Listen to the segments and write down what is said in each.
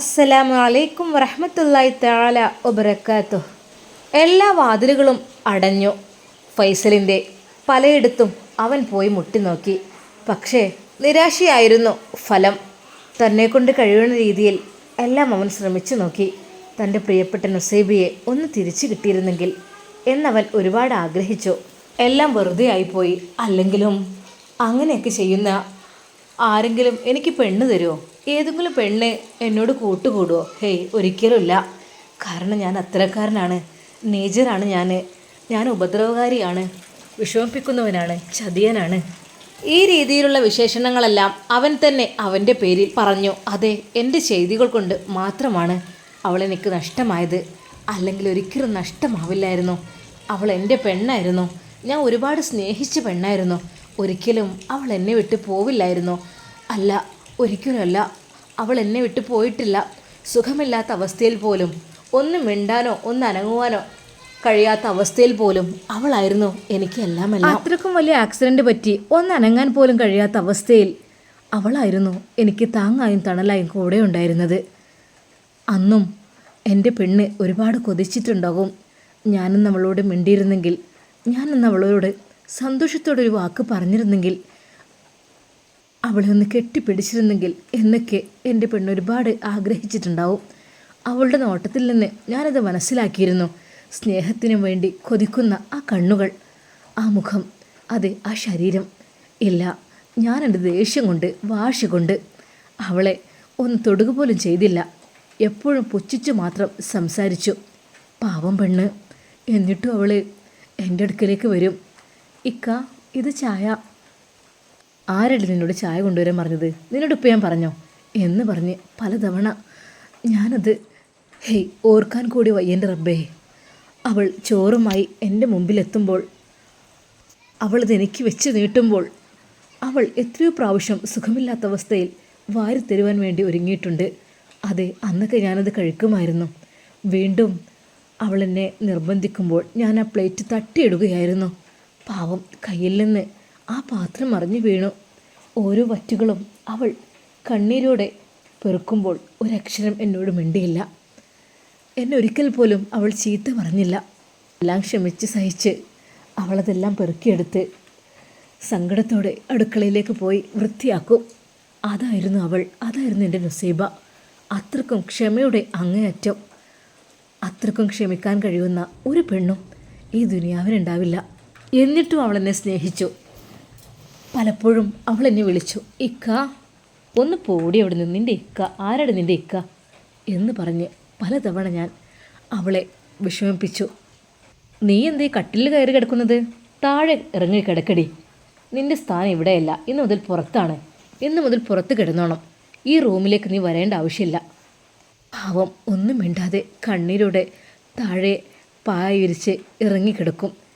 അസ്സലാമു അലൈക്കും വറഹമത്തല്ലായി താല ഒബറക്കാത്തു എല്ലാ വാതിലുകളും അടഞ്ഞു. ഫൈസലിന്റെ പലയിടത്തും അവൻ പോയി മുട്ടി നോക്കി. പക്ഷേ നിരാശയായിരുന്നു ഫലം. തന്നെ കൊണ്ട് കഴിയുന്ന രീതിയിൽ എല്ലാം അവൻ ശ്രമിച്ചു നോക്കി. തന്റെ പ്രിയപ്പെട്ട നുസൈബിയെ ഒന്ന് തിരിച്ചു കിട്ടിയിരുന്നെങ്കിൽ എന്നവൻ ഒരുപാട് ആഗ്രഹിച്ചു. എല്ലാം വെറുതെ ആയിപ്പോയി. അല്ലെങ്കിലും അങ്ങനെയൊക്കെ ചെയ്യുന്ന ആരെങ്കിലും എനിക്ക് പെണ്ണ് തരുമോ ഏതെങ്കിലും പെണ്ണ് എന്നോട് കൂട്ടുകൂടുമോ ഹേയ് ഒരിക്കലുമില്ല. കാരണം ഞാൻ അത്തരക്കാരനാണ്. നേജറാണ് ഞാൻ ഞാൻ ഉപദ്രവകാരിയാണ്. വിഷമിപ്പിക്കുന്നവനാണ്. ചതിയനാണ്. ഈ രീതിയിലുള്ള വിശേഷണങ്ങളെല്ലാം അവൻ തന്നെ അവന്റെ പേരിൽ പറഞ്ഞു. അതെ എന്റെ ചെയ്തികൾ കൊണ്ട് മാത്രമാണ് അവൾ എനിക്ക് നഷ്ടമായത്. അല്ലെങ്കിൽ ഒരിക്കലും നഷ്ടമാവില്ലായിരുന്നു. അവൾ എന്റെ പെണ്ണായിരുന്നു. ഞാൻ ഒരുപാട് സ്നേഹിച്ച പെണ്ണായിരുന്നു. ഒരിക്കലും അവൾ എന്നെ വിട്ട് പോവില്ലായിരുന്നു. അല്ല ഒരിക്കലുമല്ല. അവൾ എന്നെ വിട്ടു പോയിട്ടില്ല. സുഖമില്ലാത്ത അവസ്ഥയിൽ പോലും. ഒന്ന് മിണ്ടാനോ ഒന്ന് അനങ്ങുവാനോ കഴിയാത്ത അവസ്ഥയിൽ പോലും അവളായിരുന്നു എനിക്ക് എല്ലാം എല്ലാം അത്രക്കും വലിയ ആക്സിഡന്റ് പറ്റി ഒന്ന് അനങ്ങാൻ പോലും കഴിയാത്ത അവസ്ഥയിൽ അവളായിരുന്നു എനിക്ക് താങ്ങായും തണലായും കൂടെ ഉണ്ടായിരുന്നത്. അന്നും എന്റെ പെണ്ണ് ഒരുപാട് കൊതിച്ചിട്ടുണ്ടാകും. ഞാനും അവളോട് മിണ്ടിയിരുന്നെങ്കിൽ ഞാനും അവളോട് സന്തോഷത്തോടെ ഒരു വാക്ക് പറഞ്ഞിരുന്നെങ്കിൽ അവളെ ഒന്ന് കെട്ടിപ്പിടിച്ചിരുന്നെങ്കിൽ എന്നൊക്കെ എന്റെ പെണ്ണ് ഒരുപാട് ആഗ്രഹിച്ചിട്ടുണ്ടാവും. അവളുടെ നോട്ടത്തിൽ നിന്ന് ഞാനത് മനസ്സിലാക്കിയിരുന്നു. സ്നേഹത്തിനു വേണ്ടി കൊതിക്കുന്ന ആ കണ്ണുകൾ ആ മുഖം അതെ ആ ശരീരം. ഇല്ല ഞാൻ എന്റെ ദേഷ്യം കൊണ്ട് വാശി കൊണ്ട് അവളെ ഒന്ന് തൊടുക പോലും ചെയ്തില്ല. എപ്പോഴും പുച്ഛിച്ചു മാത്രം സംസാരിച്ചു. പാവം പെണ്ണ് എന്നിട്ടും അവൾ എന്റെ അടുക്കലേക്ക് വരും. ഇക്ക ഇത് ചായ. ആരടി നിന്നോട് ചായ കൊണ്ടുവരാൻ പറഞ്ഞത്? നിന്നോട് ഇപ്പം ഞാൻ പറഞ്ഞോ? എന്ന് പറഞ്ഞ് പലതവണ ഞാനത് ഹേയ് ഓർക്കാൻ കൂടി വയ്യന്റെ റബ്ബേ. അവൾ ചോറുമായി എന്റെ മുമ്പിലെത്തുമ്പോൾ അവൾ എനിക്ക് വെച്ച് നീട്ടുമ്പോൾ അവൾ എത്രയോ പ്രാവശ്യം സുഖമില്ലാത്ത അവസ്ഥയിൽ വാരി തരുവാൻ വേണ്ടി ഒരുങ്ങിയിട്ടുണ്ട്. അതെ അന്നൊക്കെ ഞാനത് കഴിക്കുമായിരുന്നു. വീണ്ടും അവളെന്നെ നിർബന്ധിക്കുമ്പോൾ ഞാൻ ആ പ്ലേറ്റ് തട്ടിയിടുകയായിരുന്നു. പാവം കയ്യിൽ നിന്ന് ആ പാത്രം മറിഞ്ഞു വീണു. ഓരോ വറ്റുകളും അവൾ കണ്ണീരോടെ പെറുക്കുമ്പോൾ ഒരക്ഷരം എന്നോട് മിണ്ടിയില്ല. എന്നെ ഒരിക്കൽ പോലും അവൾ ചീത്ത പറഞ്ഞില്ല. എല്ലാം ക്ഷമിച്ച് സഹിച്ച് അവളതെല്ലാം പെറുക്കിയെടുത്ത് സങ്കടത്തോടെ അടുക്കളയിലേക്ക് പോയി വൃത്തിയാക്കും. അതായിരുന്നു അവൾ അതായിരുന്നു എന്റെ നസീബ. അത്രക്കും ക്ഷമയുടെ അങ്ങേയറ്റം. അത്രക്കും ക്ഷമിക്കാൻ കഴിയുന്ന ഒരു പെണ്ണും ഈ ദുനിയാവിനുണ്ടാവില്ല എന്നിട്ടും അവളെന്നെ സ്നേഹിച്ചു. പലപ്പോഴും അവൾ എന്നെ വിളിച്ചു ഇക്ക ഒന്ന് പോടി അവിടെ നിന്ന്. നിന്റെ ഇക്ക ആരുടെ നിന്റെ ഇക്ക? എന്ന് പറഞ്ഞ് പലതവണ ഞാൻ അവളെ വിഷമിപ്പിച്ചു. നീ എന്തേ കട്ടിലിൽ കയറി കിടക്കുന്നത്? താഴെ ഇറങ്ങി കിടക്കടി. നിന്റെ സ്ഥാനം ഇവിടെയല്ല. ഇന്ന് മുതൽ പുറത്താണ്. ഇന്ന് മുതൽ പുറത്ത് കിടന്നോണം. ഈ റൂമിലേക്ക് നീ വരേണ്ട ആവശ്യമില്ല. പാവം ഒന്നും മിണ്ടാതെ കണ്ണീരോടെ താഴെ പായ വിരിച്ച് ഇറങ്ങിക്കിടക്കും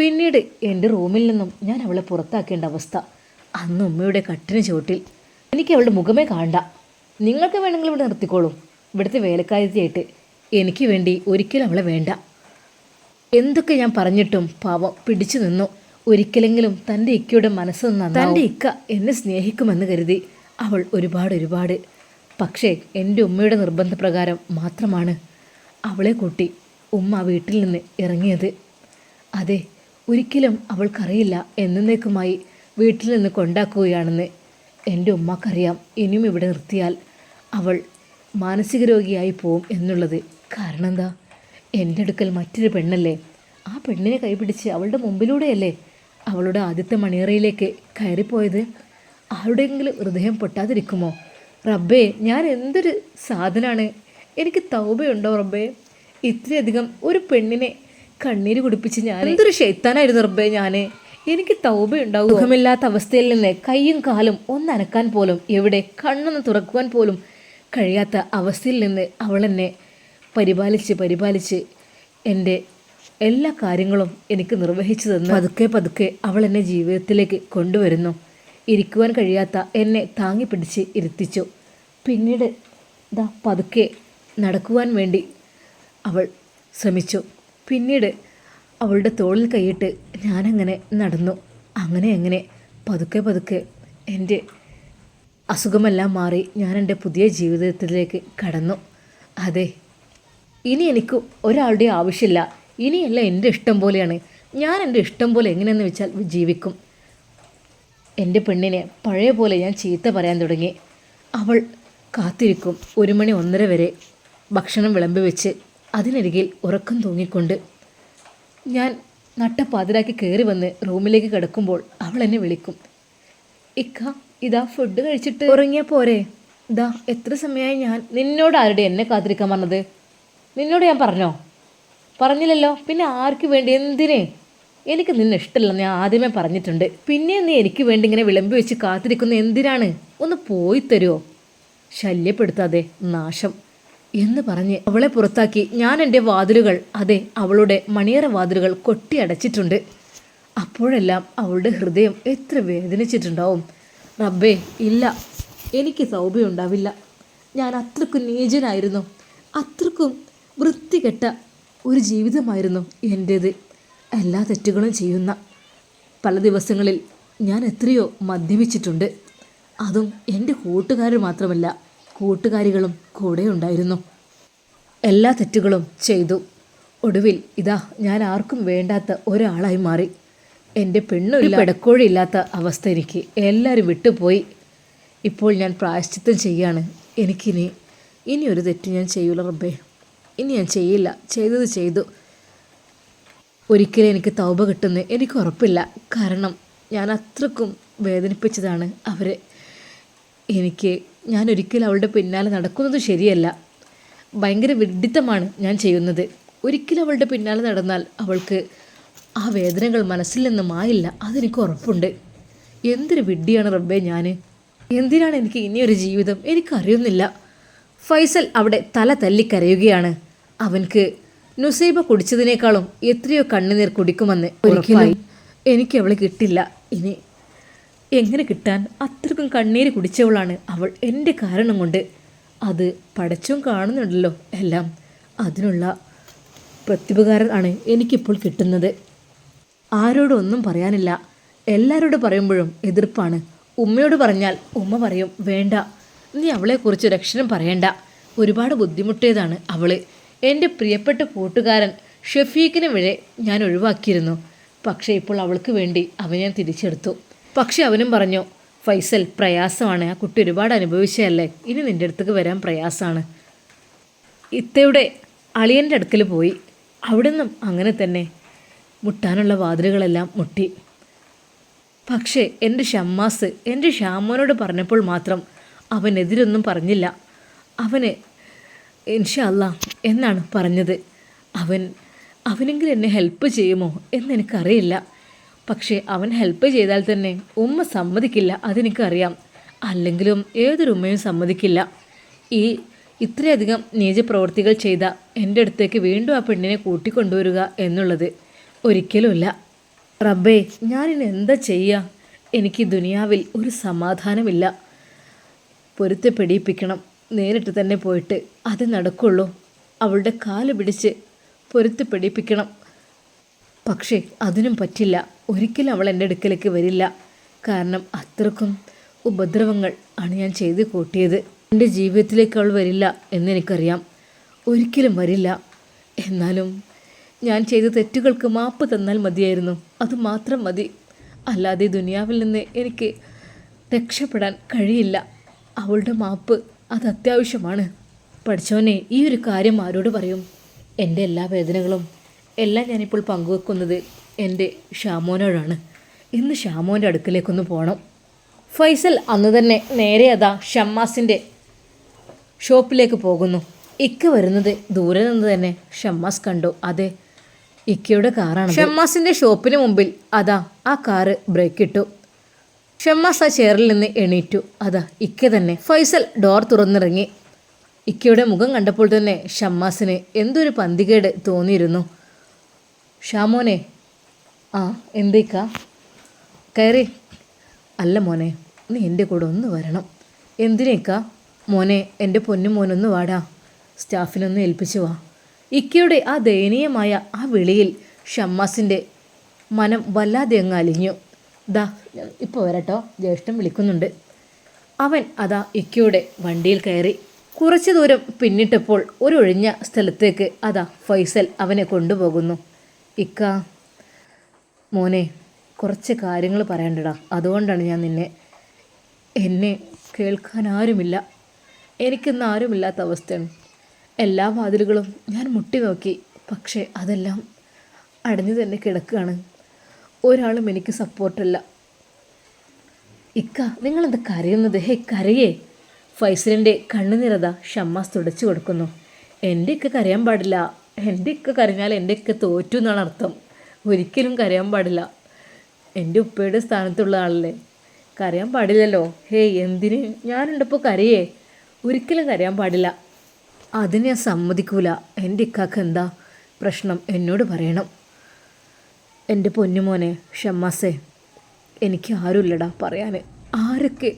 പിന്നീട് എന്റെ റൂമിൽ നിന്നും ഞാൻ അവളെ പുറത്താക്കേണ്ട അവസ്ഥ. അന്ന് ഉമ്മയുടെ കട്ടിന് ചുവട്ടിൽ. എനിക്ക് അവളുടെ മുഖമേ കാണണ്ട. നിങ്ങൾക്ക് വേണമെങ്കിൽ ഇവിടെ നിർത്തിക്കോളൂ. ഇവിടുത്തെ വേലക്കാരിയായിട്ട് എനിക്ക് വേണ്ടി ഒരിക്കലും അവളെ വേണ്ട. എന്തൊക്കെ ഞാൻ പറഞ്ഞിട്ടും പാവം പിടിച്ചു നിന്നു. ഒരിക്കലെങ്കിലും തന്റെ ഇക്കയുടെ മനസ്സ് തന്റെ ഇക്ക എന്നെ സ്നേഹിക്കുമെന്ന് കരുതി അവൾ ഒരുപാട് ഒരുപാട്. പക്ഷേ എന്റെ ഉമ്മയുടെ നിർബന്ധപ്രകാരം മാത്രമാണ് അവളെ കൂട്ടി ഉമ്മ വീട്ടിൽ നിന്ന് ഇറങ്ങിയത്. അതെ ഒരിക്കലും അവൾക്കറിയില്ല എന്നേക്കുമായി വീട്ടിൽ നിന്ന് കൊണ്ടാക്കുകയാണെന്ന് എന്റെ ഉമ്മക്കറിയാം. ഇനിയും ഇവിടെ നിർത്തിയാൽ അവൾ മാനസിക രോഗിയായി പോവും എന്നുള്ളത്. കാരണം എന്താ എന്റെ അടുക്കൽ മറ്റൊരു പെണ്ണല്ലേ? ആ പെണ്ണിനെ കൈപിടിച്ച് അവളുടെ മുമ്പിലൂടെയല്ലേ അവളുടെ ആദ്യത്തെ മണിയറയിലേക്ക് കയറിപ്പോയത്? ആരുടെയെങ്കിലും ഹൃദയം പൊട്ടാതിരിക്കുമോ? റബ്ബേ ഞാൻ എന്തൊരു സാധനമാണ് എനിക്ക് തൗബയുണ്ടോ റബ്ബേ? ഇത്രയധികം ഒരു പെണ്ണിനെ കണ്ണീര് കുടിപ്പിച്ച് ഞാൻ എന്തൊരു ഷെയ്ത്താനായിരുന്നു റബ്ബേ ഞാൻ എനിക്ക് തൗബയുണ്ടാവും സുഖമില്ലാത്ത അവസ്ഥയിൽ നിന്ന് കൈയും കാലും ഒന്നനക്കാൻ പോലും എവിടെ കണ്ണൊന്ന് തുറക്കുവാൻ പോലും കഴിയാത്ത അവസ്ഥയിൽ നിന്ന് അവൾ എന്നെ പരിപാലിച്ച് പരിപാലിച്ച് എന്റെ എല്ലാ കാര്യങ്ങളും എനിക്ക് നിർവഹിച്ചു തന്നു. പതുക്കെ പതുക്കെ അവൾ എന്നെ ജീവിതത്തിലേക്ക് കൊണ്ടുവരുന്നു. ഇരിക്കുവാൻ കഴിയാത്ത എന്നെ താങ്ങി പിടിച്ച് ഇരുത്തിച്ചു. പിന്നീട് ദാ പതുക്കെ നടക്കുവാൻ വേണ്ടി അവൾ ശ്രമിച്ചു. പിന്നീട് അവളുടെ തോളിൽ കൈയിട്ട് ഞാനങ്ങനെ നടന്നു. അങ്ങനെ അങ്ങനെ. പതുക്കെ പതുക്കെ എന്റെ അസുഖമെല്ലാം മാറി ഞാൻ എന്റെ പുതിയ ജീവിതത്തിലേക്ക് കടന്നു. അതെ ഇനി എനിക്ക് ഒരാളുടെ ആവശ്യമില്ല. ഇനിയല്ല എന്റെ ഇഷ്ടം പോലെയാണ്. ഞാൻ എന്റെ ഇഷ്ടം പോലെ എങ്ങനെയെന്ന് വെച്ചാൽ ജീവിക്കും. എന്റെ പെണ്ണിനെ പഴയ പോലെ ഞാൻ ചീത്ത പറയാൻ തുടങ്ങി. അവൾ കാത്തിരിക്കും. ഒരു മണി ഒന്നര വരെ ഭക്ഷണം വിളമ്പി വെച്ച് അതിനരികിൽ ഉറക്കം തൂങ്ങിക്കൊണ്ട് ഞാൻ നട്ടപ്പാതിരാക്കി കയറി വന്ന് റൂമിലേക്ക് കിടക്കുമ്പോൾ അവൾ എന്നെ വിളിക്കും. ഇക്ക ഇതാ ഫുഡ് കഴിച്ചിട്ട്. ഉറങ്ങിയാൽ പോരെ. ഇതാ എത്ര സമയമായി ഞാൻ നിന്നോട് ആരുടെ എന്നെ കാത്തിരിക്കാൻ പറഞ്ഞത്? നിന്നോട് ഞാൻ പറഞ്ഞോ? പറഞ്ഞില്ലല്ലോ. പിന്നെ ആർക്ക് വേണ്ടി? എന്തിനെ? എനിക്ക് നിന്നെ ഇഷ്ടമല്ല ഞാൻ ആദ്യമേ പറഞ്ഞിട്ടുണ്ട്. പിന്നെ നീ എനിക്ക് വേണ്ടി ഇങ്ങനെ വിളമ്പി വെച്ച് കാത്തിരിക്കുന്ന എന്തിനാണ്? ഒന്ന് പോയി തരുമോ ശല്യപ്പെടുത്താതെ നാശം. എന്ന് പറഞ്ഞ് അവളെ പുറത്താക്കി ഞാൻ എന്റെ വാതിലുകൾ അതെ അവളുടെ മണിയറ വാതിലുകൾ കൊട്ടിയടച്ചിട്ടുണ്ട് അപ്പോഴെല്ലാം അവളുടെ ഹൃദയം എത്ര വേദനിച്ചിട്ടുണ്ടാവും. റബ്ബേ ഇല്ല എനിക്ക് സൗഭ്യം ഉണ്ടാവില്ല. ഞാൻ അത്രക്കും നീചനായിരുന്നു. അത്രക്കും വൃത്തികെട്ട ഒരു ജീവിതമായിരുന്നു എന്റേത്. എല്ലാ തെറ്റുകളും ചെയ്യുന്ന പല ദിവസങ്ങളിൽ ഞാൻ എത്രയോ മദ്യപിച്ചിട്ടുണ്ട്. അതും എന്റെ കൂട്ടുകാർ മാത്രമല്ല. കൂട്ടുകാരികളും കൂടെ ഉണ്ടായിരുന്നു. എല്ലാ തെറ്റുകളും ചെയ്തു. ഒടുവിൽ ഇതാ ഞാൻ ആർക്കും വേണ്ടാത്ത ഒരാളായി മാറി. എന്റെ പെണ്ണൊരു പെടക്കോഴിയില്ലാത്ത അവസ്ഥ എനിക്ക് എല്ലാവരും വിട്ടുപോയി. ഇപ്പോൾ ഞാൻ പ്രായശ്ചിത്തം ചെയ്യാണ്. എനിക്കിനി ഇനി ഒരു തെറ്റ് ഞാൻ ചെയ്യൂല റബ്ബേ. ഇനി ഞാൻ ചെയ്യില്ല. ചെയ്തത് ചെയ്തു. ഒരിക്കലും എനിക്ക് തൗബ കിട്ടുന്ന എനിക്ക് ഉറപ്പില്ല. കാരണം ഞാൻ അത്രക്കും വേദനിപ്പിച്ചതാണ് അവരെ. എനിക്ക് ഞാൻ ഒരിക്കലും അവളുടെ പിന്നാലെ നടക്കുന്നത് ശരിയല്ല. ഭയങ്കര വിഡിത്തമാണ് ഞാൻ ചെയ്യുന്നത്. ഒരിക്കലും അവളുടെ പിന്നാലെ നടന്നാൽ അവൾക്ക് ആ വേദനകൾ മനസ്സിൽ നിന്ന് മായില്ല. അതെനിക്ക് ഉറപ്പുണ്ട്. എന്തൊരു വിഡ്ഡിയാണ് റബ്ബെ ഞാൻ എന്തിനാണ് എനിക്ക് ഇനിയൊരു ജീവിതം? എനിക്കറിയുന്നില്ല. ഫൈസൽ അവിടെ തല തല്ലിക്കരയുകയാണ്. അവൻക്ക് നുസൈബ കുടിച്ചതിനേക്കാളും എത്രയോ കണ്ണുനീർ കുടിക്കുമെന്ന് ഒരിക്കലും എനിക്ക് അവളെ കിട്ടില്ല. ഇനി എങ്ങനെ കിട്ടാൻ അത്രക്കും കണ്ണീര് കുടിച്ചവളാണ് അവൾ എന്റെ കാരണം കൊണ്ട്. അത് പടച്ചും കാണുന്നുണ്ടല്ലോ എല്ലാം. അതിനുള്ള പ്രത്യുപകാരം ആണ് എനിക്കിപ്പോൾ കിട്ടുന്നത്. ആരോടൊന്നും പറയാനില്ല. എല്ലാവരോട് പറയുമ്പോഴും എതിർപ്പാണ്. ഉമ്മയോട് പറഞ്ഞാൽ ഉമ്മ പറയും വേണ്ട നീ അവളെക്കുറിച്ച് രക്ഷണം പറയണ്ട. ഒരുപാട് ബുദ്ധിമുട്ടിയതാണ് അവൾ എന്റെ പ്രിയപ്പെട്ട കൂട്ടുകാരൻ ഷഫീഖിനെ വരെ ഞാൻ ഒഴിവാക്കിയിരുന്നു. പക്ഷേ ഇപ്പോൾ അവൾക്ക് വേണ്ടി അവൻ ഞാൻ തിരിച്ചെടുത്തു. പക്ഷെ അവനും പറഞ്ഞു ഫൈസൽ പ്രയാസമാണ്. ആ കുട്ടി ഒരുപാട് അനുഭവിച്ചതല്ലേ? ഇനി നിന്റെ അടുത്തേക്ക് വരാൻ പ്രയാസമാണ്. ഇത്തയുടെ അളിയന്റെ അടുക്കൽ പോയി. അവിടെ നിന്നും അങ്ങനെ തന്നെ മുട്ടാനുള്ള വാതിലുകളെല്ലാം മുട്ടി. പക്ഷേ എന്റെ ഷമ്മാസ് എന്റെ ഷാമോനോട് പറഞ്ഞപ്പോൾ മാത്രം അവൻ എതിരൊന്നും പറഞ്ഞില്ല. അവന് ഇൻഷല്ല എന്നാണ് പറഞ്ഞത്. അവൻ അവനെങ്കിലും എന്നെ ഹെൽപ്പ് ചെയ്യുമോ എന്നെനിക്കറിയില്ല പക്ഷേ അവൻ ഹെൽപ്പ് ചെയ്താൽ തന്നെ ഉമ്മ സമ്മതിക്കില്ല അതെനിക്കറിയാം. അല്ലെങ്കിലും ഏതൊരു ഉമ്മയും സമ്മതിക്കില്ല. ഈ ഇത്രയധികം നീചപ്രവൃത്തികൾ ചെയ്ത എന്റെ അടുത്തേക്ക് വീണ്ടും ആ പെണ്ണിനെ കൂട്ടിക്കൊണ്ടുവരിക എന്നുള്ളത് ഒരിക്കലുമില്ല. റബ്ബേ ഞാനിനി എന്താ ചെയ്യുക എനിക്ക് ദുനിയാവിൽ ഒരു സമാധാനമില്ല. പൊരുത്തപ്പെടിയിപ്പിക്കണം. നേരിട്ട് തന്നെ പോയിട്ട് അത് നടക്കുള്ളൂ. അവളുടെ കാൽ പിടിച്ച് പൊരുത്തപ്പെടിയിപ്പിക്കണം. പക്ഷേ അതിനും പറ്റില്ല. ഒരിക്കലും അവൾ എന്റെ അടുക്കലേക്ക് വരില്ല. കാരണം അത്രക്കും ഉപദ്രവങ്ങൾ ആണ് ഞാൻ ചെയ്ത് കൂട്ടിയത്. എന്റെ ജീവിതത്തിലേക്ക് അവൾ വരില്ല എന്നെനിക്കറിയാം ഒരിക്കലും വരില്ല. എന്നാലും ഞാൻ ചെയ്ത തെറ്റുകൾക്ക് മാപ്പ് തന്നാൽ മതിയായിരുന്നു. അത് മാത്രം മതി. അല്ലാതെ ദുനിയാവിൽ നിന്ന് എനിക്ക് രക്ഷപ്പെടാൻ കഴിയില്ല. അവളുടെ മാപ്പ് അത് അത്യാവശ്യമാണ്. പഠിച്ചവനെ ഈ ഒരു കാര്യം ആരോട് പറയും? എന്റെ എല്ലാ വേദനകളും എല്ലാം ഞാനിപ്പോൾ പങ്കുവെക്കുന്നത് എന്റെ ഷാമോനോടാണ് ഇന്ന് ഷാമോന്റെ അടുക്കലേക്കൊന്ന് പോകണം ഫൈസൽ അന്ന് തന്നെ നേരെ അതാ ഷമ്മാസിന്റെ ഷോപ്പിലേക്ക് പോകുന്നു. ഇക്ക വരുന്നത് ദൂരെ നിന്ന് തന്നെ ഷമ്മാസ് കണ്ടു. അതെ ഇക്കയുടെ കാറാണ് ഷമ്മാസിന്റെ ഷോപ്പിന് മുമ്പിൽ അതാ ആ കാറ് ബ്രേക്കിട്ടു. ഷമ്മാസ് ആ ചെയറിൽ നിന്ന് എണീറ്റു. അതാ ഇക്ക തന്നെ. ഫൈസൽ ഡോർ തുറന്നിറങ്ങി. ഇക്കയുടെ മുഖം കണ്ടപ്പോൾ തന്നെ ഷമ്മാസിന് എന്തൊരു പന്തികേട് തോന്നിയിരുന്നു. ഷാമോനെ ആ എന്തേക്ക കയറി. അല്ല മോനെ നീ എന്റെ കൂടെ ഒന്ന് വരണം. എന്തിനേക്കാ? മോനെ എന്റെ പൊന്നു മോനൊന്ന് വാടാ. സ്റ്റാഫിനൊന്ന് ഏൽപ്പിച്ചു വാ. ഇക്കയുടെ ആ ദയനീയമായ ആ വിളിയിൽ ഷമ്മാസിന്റെ മനം വല്ലാതെ അങ്ങ് അലിഞ്ഞു. ദാ ഇപ്പോൾ വരട്ടോ. ജ്യേഷ്ഠം വിളിക്കുന്നുണ്ട്. അവൻ അതാ ഇക്കയുടെ വണ്ടിയിൽ കയറി. കുറച്ചു ദൂരം പിന്നിട്ടപ്പോൾ ഒരു ഒഴിഞ്ഞ സ്ഥലത്തേക്ക് അതാ ഫൈസൽ അവനെ കൊണ്ടുപോകുന്നു. ഇക്ക മോനെ കുറച്ച് കാര്യങ്ങൾ പറയണ്ടടാ. അതുകൊണ്ടാണ് ഞാൻ നിന്നെ എന്നെ കേൾക്കാൻ ആരുമില്ല. എനിക്കിന്ന് ആരുമില്ലാത്ത അവസ്ഥയാണ്. എല്ലാ വാതിലുകളും ഞാൻ മുട്ടി നോക്കി. പക്ഷേ അതെല്ലാം അടഞ്ഞു തന്നെ കിടക്കുകയാണ്. ഒരാളും എനിക്ക് സപ്പോർട്ടല്ല. ഇക്ക നിങ്ങളെന്ത് കരയുന്നത്? ഹേ കരയേ. ഫൈസലിന്റെ കണ്ണുനിറത ഷമ്മാസ് തുടച്ചു കൊടുക്കുന്നു. എന്റെ ഇക്ക കരയാൻ പാടില്ല. എന്റെ ഇക്ക കരഞ്ഞാൽ എന്റെ തോറ്റു എന്നാണ് അർത്ഥം. ഒരിക്കലും കരയാൻ പാടില്ല. എന്റെ ഉപ്പയുടെ സ്ഥാനത്തുള്ള ആളല്ലേ. കരയാൻ പാടില്ലല്ലോ. ഹേയ് എന്തിന്? ഞാനുണ്ടപ്പോൾ കരയേ. ഒരിക്കലും കരയാൻ പാടില്ല. അതിന് ഞാൻ സമ്മതിക്കൂല. എന്റെ ഇക്കാക്ക് എന്താ പ്രശ്നം? എന്നോട് പറയണം. എന്റെ പൊന്നുമോനെ ഷമ്മാസേ എനിക്ക് ആരുമില്ലടാ പറയാൻ ആരൊക്കെ?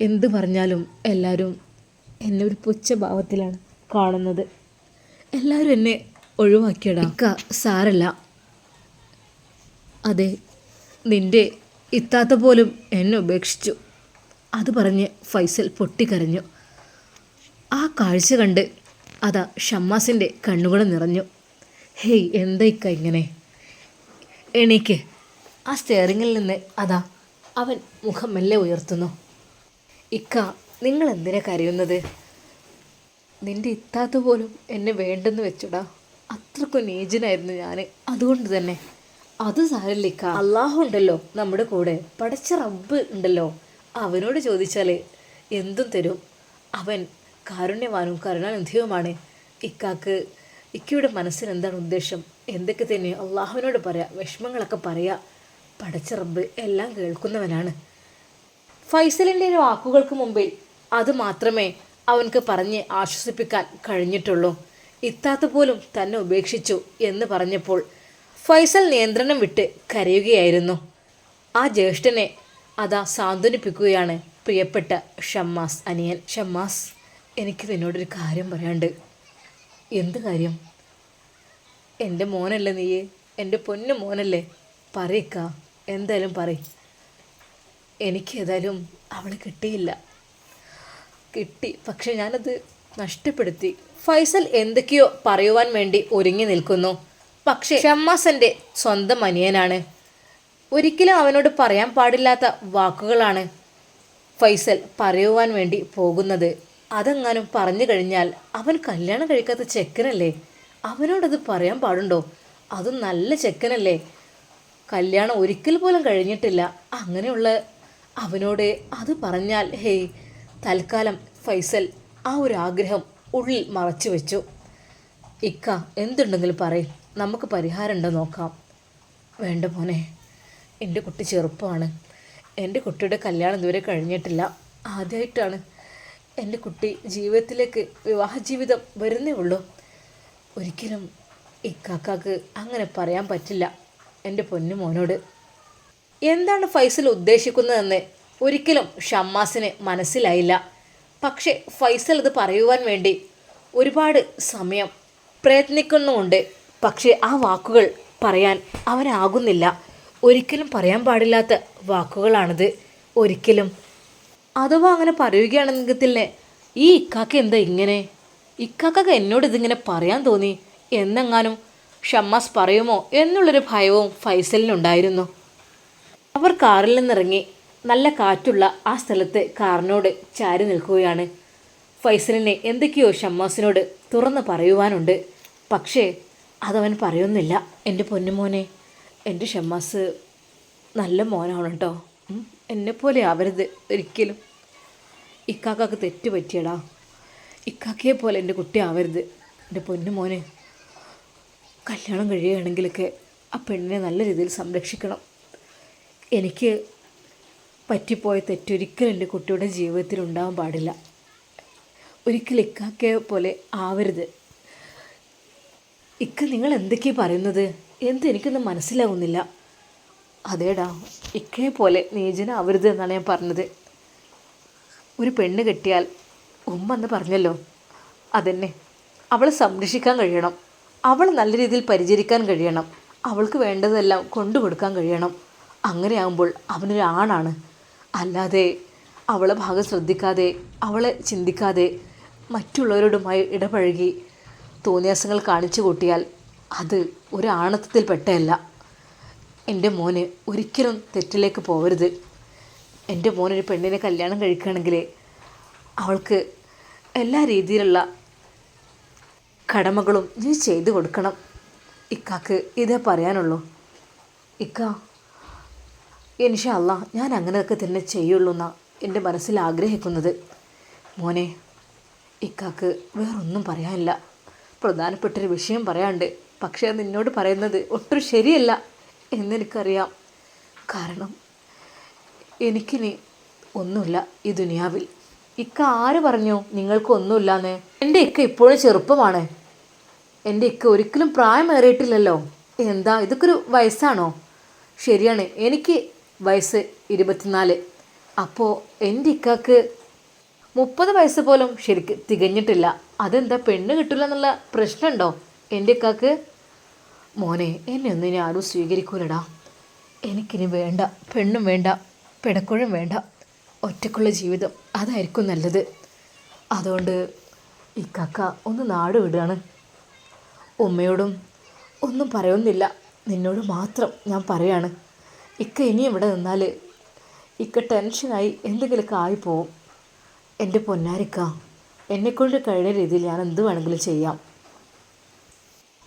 എന്ത് പറഞ്ഞാലും എല്ലാവരും എന്നെ ഒരു പുച്ഛഭാവത്തിലാണ് കാണുന്നത്. എല്ലാവരും എന്നെ ഒഴിവാക്കിയടാ. ഇക്ക സാരല്ല. അതെ നിന്റെ ഇത്താത്ത പോലും എന്നെ ഉപേക്ഷിച്ചു. അത് പറഞ്ഞ് ഫൈസൽ പൊട്ടിക്കരഞ്ഞു. ആ കാഴ്ച കണ്ട് അതാ ഷമ്മാസിന്റെ കണ്ണുകൾ നിറഞ്ഞു. ഹേയ് എന്താ ഇക്ക ഇങ്ങനെ? എണീക്ക്. ആ സ്റ്റെയറിങ്ങിൽ നിന്ന് അതാ അവൻ മുഖം മെല്ലെ ഉയർത്തുന്നു. ഇക്ക നിങ്ങൾ എന്തിനാ കരയുന്നത്? നിന്റെ ഇത്താത്ത പോലും എന്നെ വേണ്ടെന്ന് വെച്ചുടാ. അത്രക്കും നീജനായിരുന്നു ഞാൻ അതുകൊണ്ട് തന്നെ അത് സാരല്ലിക്ക അള്ളാഹു ഉണ്ടല്ലോ നമ്മുടെ കൂടെ. പടച്ച റബ്ബ് ഉണ്ടല്ലോ. അവനോട് ചോദിച്ചാൽ എന്തും തരും. അവൻ കാരുണ്യവാനും കരുണാനിധിയുമാണ്. ഇക്കാക്ക് ഇക്കയുടെ മനസ്സിന് എന്താണ് ഉദ്ദേശം? എന്തൊക്കെ തന്നെ അള്ളാഹുവിനോട് പറയാം വിഷമങ്ങളൊക്കെ പറയാം. പടച്ച റബ്ബ് എല്ലാം കേൾക്കുന്നവനാണ്. ഫൈസലിന്റെ വാക്കുകൾക്ക് മുമ്പിൽ അത് മാത്രമേ അവൻക്ക് പറഞ്ഞ് ആശ്വസിപ്പിക്കാൻ കഴിഞ്ഞിട്ടുള്ളൂ. ഇത്താത്ത പോലും തന്നെ ഉപേക്ഷിച്ചു എന്ന് പറഞ്ഞപ്പോൾ ഫൈസൽ നിയന്ത്രണം വിട്ട് കരയുകയായിരുന്നു. ആ ജ്യേഷ്ഠനെ അതാ സാന്ത്വനിപ്പിക്കുകയാണ് പ്രിയപ്പെട്ട ഷമ്മാസ് അനിയൻ. ഷമ്മാസ് എനിക്ക് നിന്നോടൊരു കാര്യം പറയാണ്ട് എന്ത് കാര്യം? എന്റെ മോനല്ലേ നീ എന്റെ പൊന്നു മോനല്ലേ? പറയിക്ക എന്തായാലും പറ എനിക്ക് ഏതായാലും അവളെ കിട്ടിയില്ല. കിട്ടി. പക്ഷെ ഞാനത് നഷ്ടപ്പെടുത്തി. ഫൈസൽ എന്തൊക്കെയോ പറയുവാൻ വേണ്ടി ഒരുങ്ങി നിൽക്കുന്നു. പക്ഷേ ഷമ്മാസന്റെ സ്വന്തം അനിയനാണ്. ഒരിക്കലും അവനോട് പറയാൻ പാടില്ലാത്ത വാക്കുകളാണ് ഫൈസൽ പറയുവാൻ വേണ്ടി പോകുന്നത്. അതെങ്ങാനും പറഞ്ഞു കഴിഞ്ഞാൽ അവൻ കല്യാണം കഴിക്കാത്ത ചെക്കനല്ലേ? അവനോടത് പറയാൻ പാടുണ്ടോ? അതും നല്ല ചെക്കനല്ലേ? കല്യാണം ഒരിക്കൽ പോലും കഴിഞ്ഞിട്ടില്ല. അങ്ങനെയുള്ള അവനോട് അത് പറഞ്ഞാൽ ഹേയ് തൽക്കാലം ഫൈസൽ ആ ഒരു ആഗ്രഹം ഉള്ളിൽ മറച്ചു വെച്ചു. ഇക്ക എന്തുണ്ടെങ്കിലും പറയും. നമുക്ക് പരിഹാരം ഉണ്ടോ നോക്കാം. വേണ്ട മോനെ എന്റെ കുട്ടി ചെറുപ്പമാണ്. എന്റെ കുട്ടിയുടെ കല്യാണം ഇതുവരെ കഴിഞ്ഞിട്ടില്ല. ആദ്യമായിട്ടാണ് എന്റെ കുട്ടി ജീവിതത്തിലേക്ക് വിവാഹ ജീവിതം വരുന്നേ ഉള്ളൂ. ഒരിക്കലും ഇക്കാക്കാക്ക് അങ്ങനെ പറയാൻ പറ്റില്ല എന്റെ പൊന്നു മോനോട്. എന്താണ് ഫൈസൽ ഉദ്ദേശിക്കുന്നതെന്ന് ഒരിക്കലും ഷമ്മാസിന് മനസ്സിലായില്ല. പക്ഷേ ഫൈസൽ അത് പറയുവാൻ വേണ്ടി ഒരുപാട് സമയം പ്രയത്നിക്കുന്നുമുണ്ട്. പക്ഷേ ആ വാക്കുകൾ പറയാൻ അവനാകുന്നില്ല. ഒരിക്കലും പറയാൻ പാടില്ലാത്ത വാക്കുകളാണിത്. ഒരിക്കലും. അഥവാ അങ്ങനെ പറയുകയാണെങ്കിൽ തന്നെ ഈ ഇക്കാക്ക എന്താ ഇങ്ങനെ? ഇക്കാക്കൊക്കെ എന്നോട് ഇതിങ്ങനെ പറയാൻ തോന്നി. എന്നെങ്ങാനും ഷമ്മാസ് പറയുമോ എന്നുള്ളൊരു ഭയവും ഫൈസലിനുണ്ടായിരുന്നു. അവർ കാറിൽ നിന്നിറങ്ങി നല്ല കാറ്റുള്ള ആ സ്ഥലത്ത് കാറിനോട് ചാരി നിൽക്കുകയാണ്. ഫൈസലിനെ എന്തൊക്കെയോ ഷമ്മാസിനോട് തുറന്ന് പറയുവാനുണ്ട്. പക്ഷേ അതവൻ പറയുന്നില്ല. എന്റെ പൊന്നുമോനെ എന്റെ ഷമ്മാസ് നല്ല മോനാണ് കേട്ടോ. എന്നെപ്പോലെ ആവരുത് ഒരിക്കലും. ഇക്കാക്കാക്ക് തെറ്റ് പറ്റിയടാ. ഇക്കാക്കയെ പോലെ എന്റെ കുട്ടി ആവരുത്. എന്റെ പൊന്നുമോനെ കല്യാണം കഴിയുകയാണെങ്കിലൊക്കെ ആ പെണ്ണിനെ നല്ല രീതിയിൽ സംരക്ഷിക്കണം. എനിക്ക് പറ്റിപ്പോയ തെറ്റൊരിക്കലും എന്റെ കുട്ടിയുടെ ജീവിതത്തിൽ ഉണ്ടാവാൻ പാടില്ല. ഒരിക്കലും ഇക്കാക്കെ പോലെ ആവരുത്. ഇക്ക നിങ്ങൾ എന്തൊക്കെയാണ് പറയുന്നത്? എന്ത് എനിക്കൊന്നും മനസ്സിലാവുന്നില്ല. അതേടാ ഇക്കയെ പോലെ നീജന നീചനാവരുത് എന്നാണ് ഞാൻ പറഞ്ഞത്. ഒരു പെണ്ണ് കെട്ടിയാൽ ഉമ്മ എന്ന് പറഞ്ഞല്ലോ. അതന്നെ. അവളെ സംരക്ഷിക്കാൻ കഴിയണം. അവളെ നല്ല രീതിയിൽ പരിചരിക്കാൻ കഴിയണം. അവൾക്ക് വേണ്ടതെല്ലാം കൊണ്ടു കൊടുക്കാൻ കഴിയണം. അങ്ങനെയാകുമ്പോൾ അവനൊരു ആണാണ് അല്ലാതെ അവളെ ഭാഗം ശ്രദ്ധിക്കാതെ അവളെ ചിന്തിക്കാതെ മറ്റുള്ളവരോടുമായി ഇടപഴകി തോന്നിയാസങ്ങൾ കാണിച്ചു കൂട്ടിയാൽ അത് ഒരു ആണത്തത്തിൽ പെട്ടതല്ല. എന്റെ മോന് ഒരിക്കലും തെറ്റിലേക്ക് പോകരുത് എന്റെ മോനൊരു പെണ്ണിനെ കല്യാണം കഴിക്കുകയാണെങ്കിൽ അവൾക്ക് എല്ലാ രീതിയിലുള്ള കടമകളും നീ ചെയ്തു കൊടുക്കണം. ഇക്കാക്ക് ഇതേ പറയാനുള്ളൂ. ഇക്ക ഇൻഷാ അല്ലാ ഞാൻ അങ്ങനെയൊക്കെ തന്നെ ചെയ്യുള്ളൂ എന്നാ എന്റെ മനസ്സിൽ ആഗ്രഹിക്കുന്നത്. മോനെ ഇക്കാക്ക് വേറൊന്നും പറയാനില്ല. പ്രധാനപ്പെട്ടൊരു വിഷയം പറയാണ്ട് പക്ഷേ നിന്നോട് പറയുന്നത് ഒട്ടും ശരിയല്ല എന്നെനിക്കറിയാം. കാരണം എനിക്കിനി ഒന്നുമില്ല ഈ ദുനിയാവിൽ. ഇക്ക ആര് പറഞ്ഞു നിങ്ങൾക്ക് ഒന്നുമില്ലാന്ന്? എന്റെ ഇക്ക ഇപ്പോഴും ചെറുപ്പമാണ്. എന്റെ ഇക്ക ഒരിക്കലും പ്രായമേറിയിട്ടില്ലല്ലോ. എന്താ ഇതൊക്കെ ഒരു വയസ്സാണോ? ശരിയാണ് എനിക്ക് വയസ്സ് ഇരുപത്തിനാല്. അപ്പോൾ എന്റെ ഇക്കാക്ക് മുപ്പത് വയസ്സ് പോലും ശരിക്ക് തികഞ്ഞിട്ടില്ല. അതെന്താ പെണ്ണ് കിട്ടില്ല എന്നുള്ള പ്രശ്നമുണ്ടോ എന്റെ ഇക്കാക്ക് മോനെ എന്നെ ഒന്നും ഇനി ആരും സ്വീകരിക്കൂലടാ. എനിക്കിനി വേണ്ട പെണ്ണും വേണ്ട പിടക്കുഴും വേണ്ട. ഒറ്റക്കുള്ള ജീവിതം അതായിരിക്കും നല്ലത്. അതുകൊണ്ട് ഇക്കാക്ക ഒന്ന് നാട് വിടുകയാണ് ഉമ്മയോടും ഒന്നും പറയുന്നില്ല. നിന്നോട് മാത്രം ഞാൻ പറയാണ്. ഇക്ക ഇനി ഇവിടെ നിന്നാൽ ഇക്ക ടെൻഷനായി എന്തെങ്കിലുമൊക്കെ ആയിപ്പോവും. എന്റെ പൊന്നാരിക്ക എന്നെക്കൊണ്ട് കഴിയുന്ന രീതിയിൽ ഞാൻ എന്ത് വേണമെങ്കിലും ചെയ്യാം.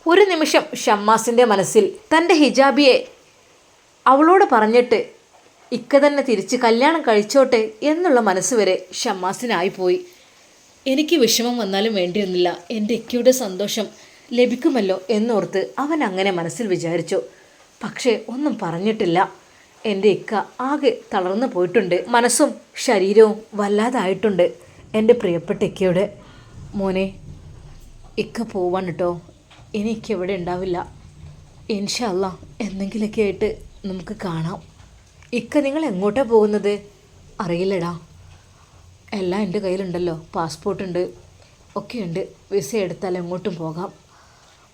ഒരു നിമിഷം ഷമ്മാസിന്റെ മനസ്സിൽ തന്റെ ഹിജാബിയെ അവളോട് പറഞ്ഞിട്ട് ഇക്ക തന്നെ തിരിച്ച് കല്യാണം കഴിച്ചോട്ടെ എന്നുള്ള മനസ്സ് വരെ ഷമ്മാസിനായിപ്പോയി. എനിക്ക് വിഷമം വന്നാലും വേണ്ടിയിരുന്നില്ല എന്റെ ഇക്കയുടെ സന്തോഷം ലഭിക്കുമല്ലോ എന്നോർത്ത് അവൻ അങ്ങനെ മനസ്സിൽ വിചാരിച്ചു. പക്ഷേ ഒന്നും പറഞ്ഞിട്ടില്ല. എന്റെ ഇക്ക ആകെ തളർന്നു പോയിട്ടുണ്ട്. മനസ്സും ശരീരവും വല്ലാതായിട്ടുണ്ട്. എന്റെ പ്രിയപ്പെട്ട ഇക്കയുടെ മോനെ ഇക്ക പോവാൻ കേട്ടോ എനിക്ക് ഇവിടെ ഉണ്ടാവില്ല. ഇൻഷല്ല എന്തെങ്കിലുമൊക്കെ ആയിട്ട് നമുക്ക് കാണാം. ഇക്ക നിങ്ങൾ എങ്ങോട്ടാണ് പോകുന്നത്? അറിയില്ലടാ. എല്ലാം എന്റെ കയ്യിലുണ്ടല്ലോ. പാസ്പോർട്ട് ഉണ്ട്. ഒക്കെയുണ്ട് വിസ എടുത്താൽ എങ്ങോട്ടും പോകാം.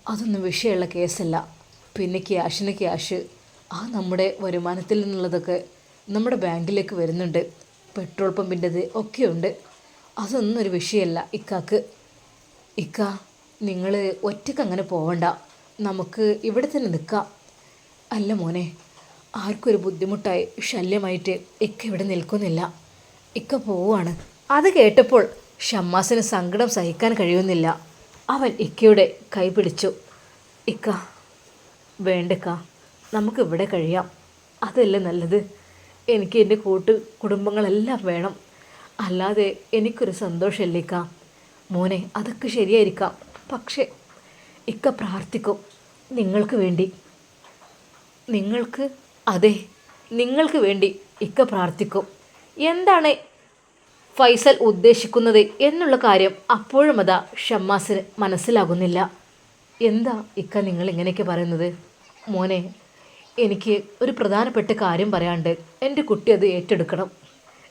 അതൊന്നും വിഷയമുള്ള കേസല്ല പിന്നെ ക്യാഷിന് ക്യാഷ് ആ നമ്മുടെ വരുമാനത്തിൽ നിന്നുള്ളതൊക്കെ നമ്മുടെ ബാങ്കിലേക്ക് വരുന്നുണ്ട്. പെട്രോൾ പമ്പിന്റെത് ഒക്കെയുണ്ട്. അതൊന്നും ഒരു വിഷയമല്ല. ഇക്കാക്ക് ഇക്ക നിങ്ങൾ ഒറ്റയ്ക്ക് അങ്ങനെ പോവണ്ട. നമുക്ക് ഇവിടെ തന്നെ നിൽക്കാം അല്ല മോനെ ആർക്കൊരു ബുദ്ധിമുട്ടായി ശല്യമായിട്ട് ഇക്ക ഇവിടെ നിൽക്കുന്നില്ല. ഇക്ക പോവുകയാണ് അത് കേട്ടപ്പോൾ ഷമ്മാസിന് സങ്കടം സഹിക്കാൻ കഴിയുന്നില്ല. അവൻ ഇക്കയുടെ കൈ പിടിച്ചു. ഇക്ക വേണ്ടക്ക. നമുക്ക് ഇവിടെ കഴിയാം. അതല്ലേ നല്ലത്? എനിക്ക് എന്റെ കൂട്ട് കുടുംബങ്ങളെല്ലാം വേണം. അല്ലാതെ എനിക്കൊരു സന്തോഷമല്ലേക്ക മോനെ അതൊക്കെ ശരിയായിരിക്കാം. പക്ഷേ ഇക്ക പ്രാർത്ഥിക്കും നിങ്ങൾക്ക് വേണ്ടി. നിങ്ങൾക്ക് അതെ നിങ്ങൾക്ക് വേണ്ടി ഇക്ക പ്രാർത്ഥിക്കും. എന്താണ് ഫൈസൽ ഉദ്ദേശിക്കുന്നത് എന്നുള്ള കാര്യം അപ്പോഴും അതാ ഷമ്മാസിന് മനസ്സിലാകുന്നില്ല. എന്താ ഇക്ക നിങ്ങൾ ഇങ്ങനെയൊക്കെ പറയുന്നത്? മോനെ എനിക്ക് ഒരു പ്രധാനപ്പെട്ട കാര്യം പറയാണ്ട് എന്റെ കുട്ടി അത് ഏറ്റെടുക്കണം.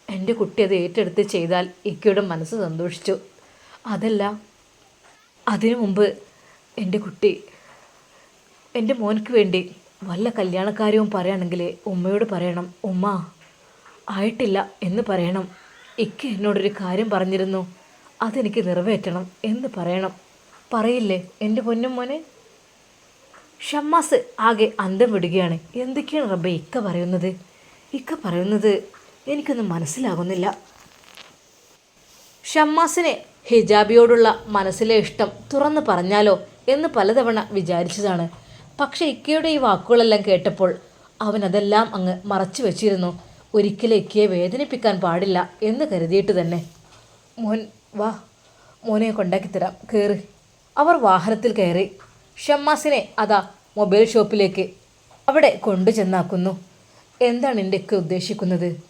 എന്റെ കുട്ടി അത് ഏറ്റെടുത്ത് ചെയ്താൽ ഇക്കയുടെ മനസ്സ് സന്തോഷിച്ചു. അതല്ല അതിനു മുമ്പ് എന്റെ കുട്ടി എന്റെ മോനക്ക് വേണ്ടി വല്ല കല്യാണക്കാര്യവും പറയുകയാണെങ്കിൽ ഉമ്മയോട് പറയണം ഉമ്മ ആയിട്ടില്ല എന്ന് പറയണം. ഇക്ക എന്നോടൊരു കാര്യം പറഞ്ഞിരുന്നു. അതെനിക്ക് നിറവേറ്റണം എന്ന് പറയണം. പറയില്ലേ എന്റെ പൊന്നും മോനെ? ഷമ്മാസ് ആകെ അന്തം വിടുകയാണ്. എന്തൊക്കെയാണ് റബ്ബെ ഇക്ക പറയുന്നത്? ഇക്ക പറയുന്നത് എനിക്കൊന്നും മനസ്സിലാകുന്നില്ല. ഷമ്മാസിനെ ഹിജാബിയോടുള്ള മനസ്സിലെ ഇഷ്ടം തുറന്നു പറഞ്ഞാലോ എന്ന് പലതവണ വിചാരിച്ചതാണ്. പക്ഷേ ഇക്കയുടെ ഈ വാക്കുകളെല്ലാം കേട്ടപ്പോൾ അവൻ അതെല്ലാം അങ്ങ് മറച്ചു വെച്ചിരുന്നു. ഒരിക്കലും ഇക്കയെ വേദനിപ്പിക്കാൻ പാടില്ല എന്ന് കരുതിയിട്ട് തന്നെ. മോൻ വാ. മോനെ കൊണ്ടാക്കി തരാം കയറി അവർ വാഹനത്തിൽ കയറി. ഷമ്മാസിനെ അതാ മൊബൈൽ ഷോപ്പിലേക്ക് അവിടെ കൊണ്ടു ചെന്നാക്കുന്നു. എന്താണ് എന്റെ ഒക്കെ ഉദ്ദേശിക്കുന്നത്?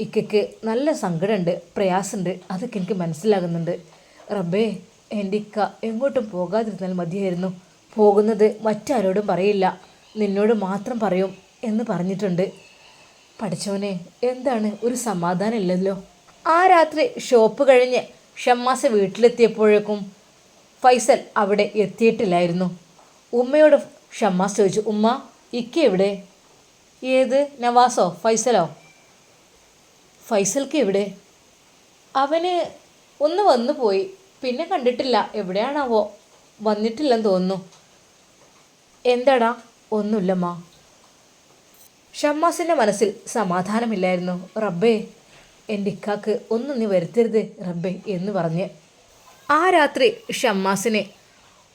ഇക്കയ്ക്ക് നല്ല സങ്കടമുണ്ട് പ്രയാസമുണ്ട് അതൊക്കെ എനിക്ക് മനസ്സിലാകുന്നുണ്ട്. റബ്ബേ എന്റെ ഇക്ക എങ്ങോട്ടും പോകാതിരുന്നാൽ മതിയായിരുന്നു. പോകുന്നത് മറ്റാരോടും പറയില്ല. നിന്നോട് മാത്രം പറയും എന്ന് പറഞ്ഞിട്ടുണ്ട്. പഠിച്ചവനെ എന്താണ്? ഒരു സമാധാനം ഇല്ലല്ലോ. ആ രാത്രി ഷോപ്പ് കഴിഞ്ഞ് ഷമ്മാസ് വീട്ടിലെത്തിയപ്പോഴേക്കും ഫൈസൽ അവിടെ എത്തിയിട്ടില്ലായിരുന്നു. ഉമ്മയോട് ഷമ്മാസ് ചോദിച്ചു. ഉമ്മ ഇക്ക എവിടെ? ഏത്? നവാസോ? ഫൈസലോ? ഫൈസൽക്ക് എവിടെ? അവന് ഒന്ന് വന്നു പോയി. പിന്നെ കണ്ടിട്ടില്ല. എവിടെയാണാവോ? വന്നിട്ടില്ലെന്ന് തോന്നുന്നു. എന്താടാ? ഒന്നുമില്ലമ്മ. ഷമ്മാസിന്റെ മനസ്സിൽ സമാധാനമില്ലായിരുന്നു. റബ്ബേ എന്റെ ഇക്കാക്ക് ഒന്നും നീ വരുത്തരുത് റബ്ബേ എന്ന് പറഞ്ഞ് ആ രാത്രി ഷമ്മാസിന്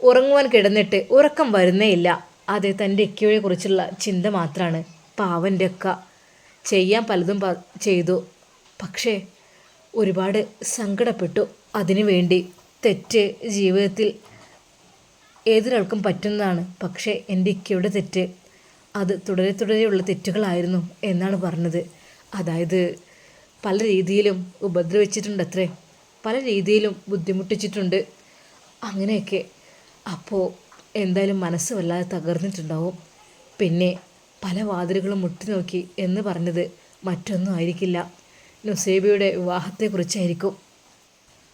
ഉറങ്ങുവാൻ കിടന്നിട്ട് ഉറക്കം വരുന്നേയില്ല അത് തന്റെ ഇക്കയെ കുറിച്ചുള്ള ചിന്ത മാത്രമാണ് പാവന്റെ അക്ക. ചെയ്യാൻ പലതും ചെയ്തു. പക്ഷേ ഒരുപാട് സങ്കടപ്പെട്ടു. അതിനു വേണ്ടി തെറ്റ് ജീവിതത്തിൽ ഏതൊരാൾക്കും പറ്റുന്നതാണ്. പക്ഷേ എന്റെ ഇക്കയുടെ തെറ്റ്. അത് തുടരെ തുടരെയുള്ള തെറ്റുകളായിരുന്നു എന്നാണ് പറഞ്ഞത്. അതായത് പല രീതിയിലും ഉപദ്രവിച്ചിട്ടുണ്ട് അത്രേ പല രീതിയിലും ബുദ്ധിമുട്ടിച്ചിട്ടുണ്ട്. അങ്ങനെയൊക്കെ അപ്പോൾ എന്തായാലും മനസ്സ് വല്ലാതെ തകർന്നിട്ടുണ്ടാവും. പിന്നെ പല വാതിലുകളും മുട്ടി നോക്കി എന്ന് പറഞ്ഞത് മറ്റൊന്നും ആയിരിക്കില്ല. നുസേബിയുടെ വിവാഹത്തെക്കുറിച്ചായിരിക്കും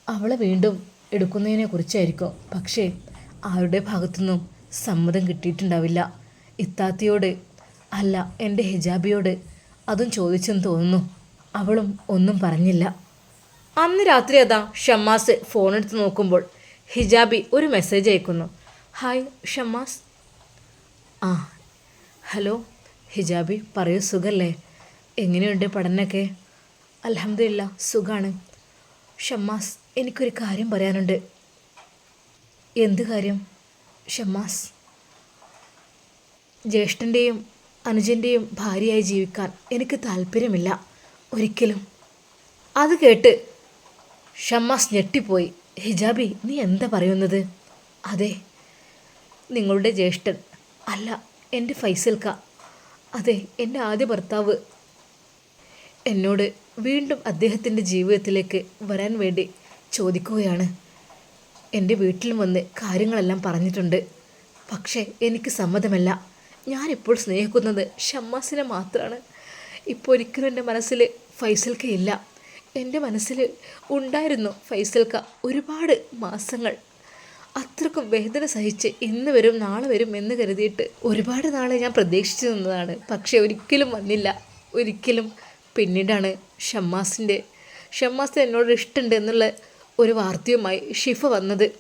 അവളെ വീണ്ടും എടുക്കുന്നതിനെക്കുറിച്ചായിരിക്കും പക്ഷേ ആരുടെ ഭാഗത്തുനിന്നും സമ്മതം കിട്ടിയിട്ടുണ്ടാവില്ല. ഇത്താത്തിയോട് അല്ല എന്റെ ഹിജാബിയോട് അതും ചോദിച്ചെന്ന് തോന്നുന്നു. അവളും ഒന്നും പറഞ്ഞില്ല. അന്ന് രാത്രി അതാ ഷമ്മാസ് ഫോണെടുത്ത് നോക്കുമ്പോൾ ഹിജാബി ഒരു മെസ്സേജ് അയക്കുന്നു. ഹായ് ഷമ്മാസ്. ആ ഹലോ ഹിജാബി പറയൂ സുഖല്ലേ? എങ്ങനെയുണ്ട് പഠനമൊക്കെ? അലഹമില്ല സുഖാണ്. ഷമ്മാസ് എനിക്കൊരു കാര്യം പറയാനുണ്ട്. എന്ത് കാര്യം? ഷമ്മാസ് ജ്യേഷ്ഠന്റെയും അനുജന്റെയും ഭാര്യയായി ജീവിക്കാൻ എനിക്ക് താല്പര്യമില്ല ഒരിക്കലും. അത് കേട്ട് ഷമ്മാസ് ഞെട്ടിപ്പോയി. ഹിജാബി നീ എന്താ പറയുന്നത്? അതെ നിങ്ങളുടെ ജ്യേഷ്ഠൻ അല്ല എന്റെ ഫൈസൽക്ക. അതെ എന്റെ ആദ്യ ഭർത്താവ്. എന്നോട് വീണ്ടും അദ്ദേഹത്തിന്റെ ജീവിതത്തിലേക്ക് വരാൻ വേണ്ടി ചോദിക്കുകയാണ്. എന്റെ വീട്ടിലും വന്ന് കാര്യങ്ങളെല്ലാം പറഞ്ഞിട്ടുണ്ട്. പക്ഷേ എനിക്ക് സമ്മതമല്ല. ഞാനിപ്പോൾ സ്നേഹിക്കുന്നത് ഷമ്മാസിനെ മാത്രമാണ് ഇപ്പോൾ ഒരിക്കലും എന്റെ മനസ്സിൽ ഫൈസൽക്ക ഇല്ല എന്റെ മനസ്സിൽ ഉണ്ടായിരുന്നു ഫൈസൽക്ക ഒരുപാട് മാസങ്ങൾ. അത്രക്കും വേദന സഹിച്ച് ഇന്ന് വരും നാളെ വരും എന്ന് കരുതിയിട്ട് ഒരുപാട് നാളെ ഞാൻ പ്രതീക്ഷിച്ചു നിന്നതാണ്. പക്ഷേ ഒരിക്കലും വന്നില്ല. ഒരിക്കലും പിന്നീടാണ് ഷമ്മാസിന്റെ ഷമ്മാസ് എന്നോട് ഇഷ്ടമുണ്ട് എന്നുള്ള ഒരു വാർത്തയുമായി ഷിഫ വന്നത്.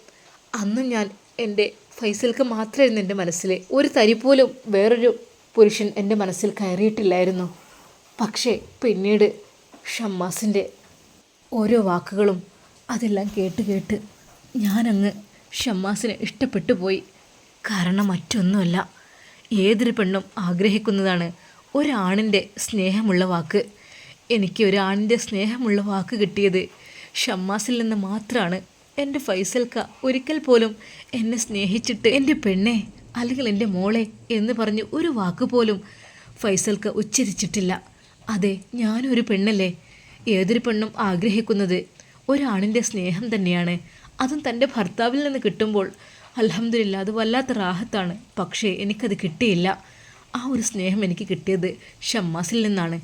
അന്നും ഞാൻ എന്റെ ഫൈസൽക്ക് മാത്രമായിരുന്നു എന്റെ മനസ്സിൽ. ഒരു തരി പോലും വേറൊരു പുരുഷൻ എന്റെ മനസ്സിൽ കയറിയിട്ടില്ലായിരുന്നു. പക്ഷേ പിന്നീട് ഷമ്മാസിന്റെ ഓരോ വാക്കുകളും അതെല്ലാം കേട്ട് കേട്ട് ഞാനങ്ങ് ഷമ്മാസിനെ ഇഷ്ടപ്പെട്ടു പോയി. കാരണം മറ്റൊന്നുമല്ല ഏതൊരു പെണ്ണും ആഗ്രഹിക്കുന്നതാണ് ഒരാണിന്റെ സ്നേഹമുള്ള വാക്ക്. എനിക്ക് ഒരാണിന്റെ സ്നേഹമുള്ള വാക്ക് കിട്ടിയത് ഷമ്മാസിൽ നിന്ന് മാത്രമാണ്. എന്റെ ഫൈസൽക്ക ഒരിക്കൽ പോലും എന്നെ സ്നേഹിച്ചിട്ട് എന്റെ പെണ്ണെ അല്ലെങ്കിൽ എന്റെ മോളെ എന്ന് പറഞ്ഞ് ഒരു വാക്ക് പോലും ഫൈസൽക്ക ഉച്ചരിച്ചിട്ടില്ല. അതെ ഞാനൊരു പെണ്ണല്ലേ? ഏതൊരു പെണ്ണും ആഗ്രഹിക്കുന്നത് ഒരാണിന്റെ സ്നേഹം തന്നെയാണ്. അതും തന്റെ ഭർത്താവിൽ നിന്ന് കിട്ടുമ്പോൾ. അലഹമില്ല അത് വല്ലാത്ത റാഹത്താണ്. പക്ഷേ എനിക്കത് കിട്ടിയില്ല. ആ ഒരു സ്നേഹം എനിക്ക് കിട്ടിയത് ഷമ്മാസിൽ നിന്നാണ്.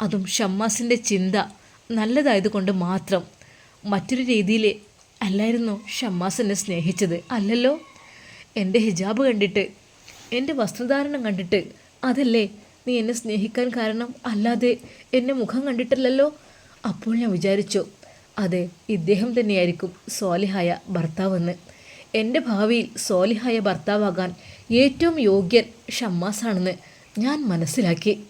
അതും ഷമ്മാസിന്റെ ചിന്ത നല്ലതായതുകൊണ്ട് മാത്രം. മറ്റൊരു രീതിയിൽ അല്ലായിരുന്നു ഷമ്മാസ് എന്നെ സ്നേഹിച്ചത്. അല്ലല്ലോ? എന്റെ ഹിജാബ് കണ്ടിട്ട് എന്റെ വസ്ത്രധാരണം കണ്ടിട്ട് അതല്ലേ നീ എന്നെ സ്നേഹിക്കാൻ കാരണം? അല്ലാതെ എന്റെ മുഖം കണ്ടിട്ടില്ലല്ലോ? അപ്പോൾ ഞാൻ വിചാരിച്ചു അതെ ഇദ്ദേഹം തന്നെയായിരിക്കും സോലിഹായ ഭർത്താവെന്ന്. എന്റെ ഭാവിയിൽ സോലിഹായ ഭർത്താവാകാൻ ഏറ്റവും യോഗ്യൻ ഷമ്മാസാണെന്ന് ഞാൻ മനസ്സിലാക്കി.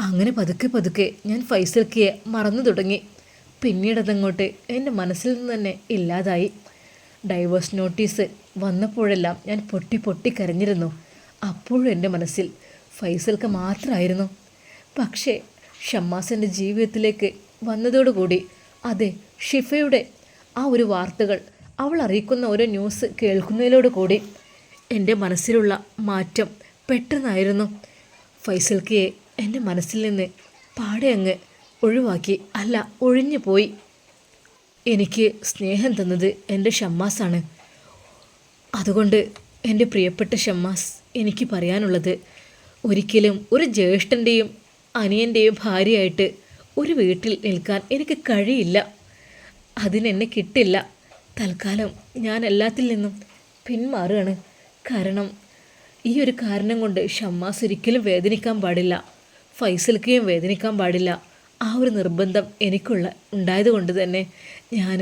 അങ്ങനെ പതുക്കെ പതുക്കെ ഞാൻ ഫൈസൽക്കിയെ മറന്നു തുടങ്ങി. പിന്നീടതങ്ങോട്ട് എന്റെ മനസ്സിൽ നിന്ന് തന്നെ ഇല്ലാതായി. ഡൈവേഴ്സ് നോട്ടീസ് വന്നപ്പോഴെല്ലാം ഞാൻ പൊട്ടി പൊട്ടി കരഞ്ഞിരുന്നു. അപ്പോഴും എന്റെ മനസ്സിൽ ഫൈസൽക്ക മാത്രമായിരുന്നു. പക്ഷേ ഷമ്മാസിന്റെ ജീവിതത്തിലേക്ക് വന്നതോടുകൂടി അതെ ഷിഫയുടെ ആ ഒരു വാർത്തകൾ അവൾ അറിയിക്കുന്ന ഓരോ ന്യൂസ് കേൾക്കുന്നതിലോടുകൂടി എന്റെ മനസ്സിലുള്ള മാറ്റം പെട്ടെന്നായിരുന്നു. ഫൈസൽക്കയെ എന്റെ മനസ്സിൽ നിന്ന് പാടെ അങ്ങ് ഒഴിവാക്കി അല്ല ഒഴിഞ്ഞു പോയി. എനിക്ക് സ്നേഹം തന്നത് എന്റെ ഷമ്മാസാണ്. അതുകൊണ്ട് എന്റെ പ്രിയപ്പെട്ട ഷമ്മാസ് എനിക്ക് പറയാനുള്ളത് ഒരിക്കലും ഒരു ജ്യേഷ്ഠന്റെയും അനിയന്റെയും ഭാര്യയായിട്ട് ഒരു വീട്ടിൽ നിൽക്കാൻ എനിക്ക് കഴിയില്ല. അതിനെന്നെ കിട്ടില്ല. തൽക്കാലം ഞാൻ എല്ലാത്തിൽ നിന്നും പിന്മാറുകയാണ്. കാരണം ഈ ഒരു കാരണം കൊണ്ട് ഷമ്മാസ് ഒരിക്കലും വേദനിക്കാൻ പാടില്ല. ഫൈസൽക്കെയും വേദനിക്കാൻ പാടില്ല. ആ ഒരു നിർബന്ധം എനിക്കുള്ള ഉണ്ടായതുകൊണ്ട് തന്നെ ഞാൻ